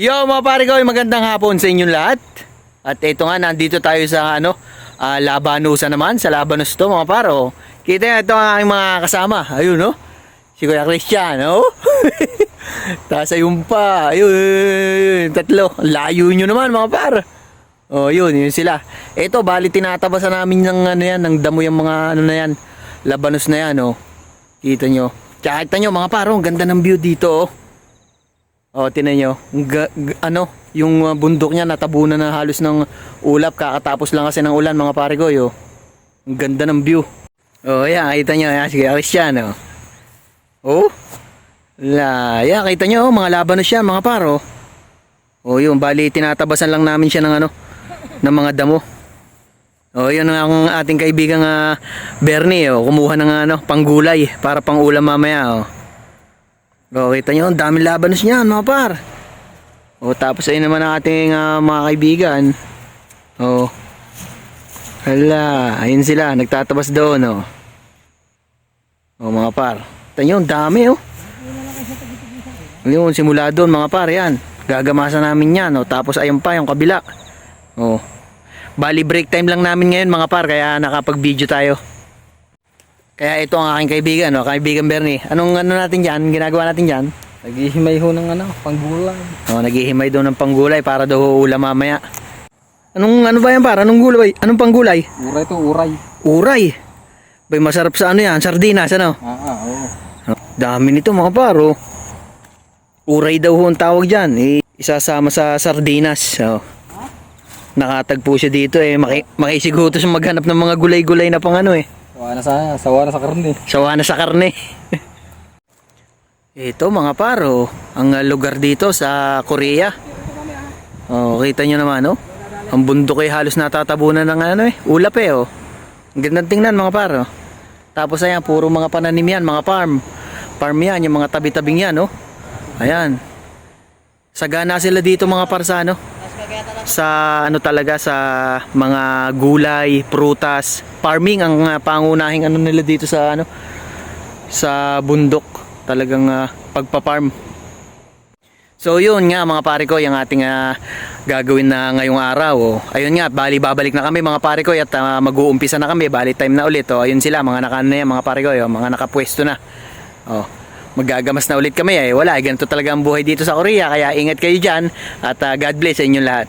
Yo mga pare ko, magandang hapon sa inyong lahat. At ito nga, nandito tayo sa ano, ah, Labanusa naman, sa Labanos to mga paro. Kita nyo, ito ang aking mga kasama. Ayun no, si Kuya Christian, no? Tapos ayun pa, ayun, tatlo. Layo nyo naman mga par. Oh, yun, yun sila. Ito, bali tinatabasan namin ng ano yan, ng damo yung mga ano na yan, Labanos na yan, oh. Kita nyo. Tsaka kita nyo mga paro, ang ganda ng view dito, oh. Oh, tinan nyo. Ga- ga- ano, yung uh, bundok niya natabunan na halos ng ulap. Kakatapos lang kasi ng ulan mga pare ko. Yo. Ang ganda ng view. Oh, yan. Kita nyo. Yan, sige, Cristiano. Oh. La, yan. Kita nyo. oh, Mga labanos siya, mga paro. Oh, yun. Bali, tinatabasan lang namin siya ng ano, ng mga damo. Oh, yun ang ating kaibigang uh, Bernie. Oh, kumuha ng ano, panggulay para pang ulam mamaya. Oh. O, kita nyo, ang daming labanos niyan, mga par. O, tapos ayun naman ang ating ah, mga kaibigan. O, hala, ayun sila, nagtatabas doon, o. O, mga par. Kita nyo, ang dami, o. Yun, simula doon, mga par, yan. Gagamasa namin yan, o. Tapos ayun pa, yung kabila. O. Bali, break time lang namin ngayon, mga par, kaya nakapag-video tayo. Kaya ito ang aking kaibigan, no? kaibigan Bernie. Anong ano natin dyan? Ginagawa natin dyan? Naghihimay ho ng ano, panggulay. Oh, naghihimay daw ng panggulay para daw ulam mamaya. Anong ano ba yan para? Anong gulay? Anong panggulay? Uray to, uray. Uray. Bay masarap sa ano yan? Sardinas ano? Ah, ah, oo. Oh, Dami nito mga paro. Uray daw ho ang tawag dyan. Eh, isasama sa sardinas. Oh. Nakatagpo siya dito eh. Maki makisigutos maghanap ng mga gulay-gulay na pang ano eh. Sawa na sa, sawa na sa karne. Sawa na sa karne. Ito mga paro, ang uh, lugar dito sa Korea. Oh, kita nyo naman, oh. Ang bundok ay halos natatabunan ng ano eh, ulap eh, oh. Ang gandang tingnan mga paro. Tapos ayan, puro mga pananim yan, mga farm. Farm yan, yung mga tabi-tabing yan, oh. Ayan. Sagana sila dito mga par sa ano? Talaga sa mga gulay, prutas, farming ang uh, pangunahing ano nila dito sa ano sa bundok talagang uh, pagpa-farm. So yun nga mga pare ko, yung ating ah, gagawin na ngayong araw. Oh. Ayun nga, bali babalik na kami mga pare ko at ah, mag-uumpisa na kami, bali time na ulit. Oh. Ayun sila, mga naka na yan, mga pare ko, oh, mga nakapwesto na. Oh. Magagamas na ulit kami eh. Wala, ganito talaga ang buhay dito sa Korea. Kaya ingat kayo dyan at ah, God bless sa inyong lahat.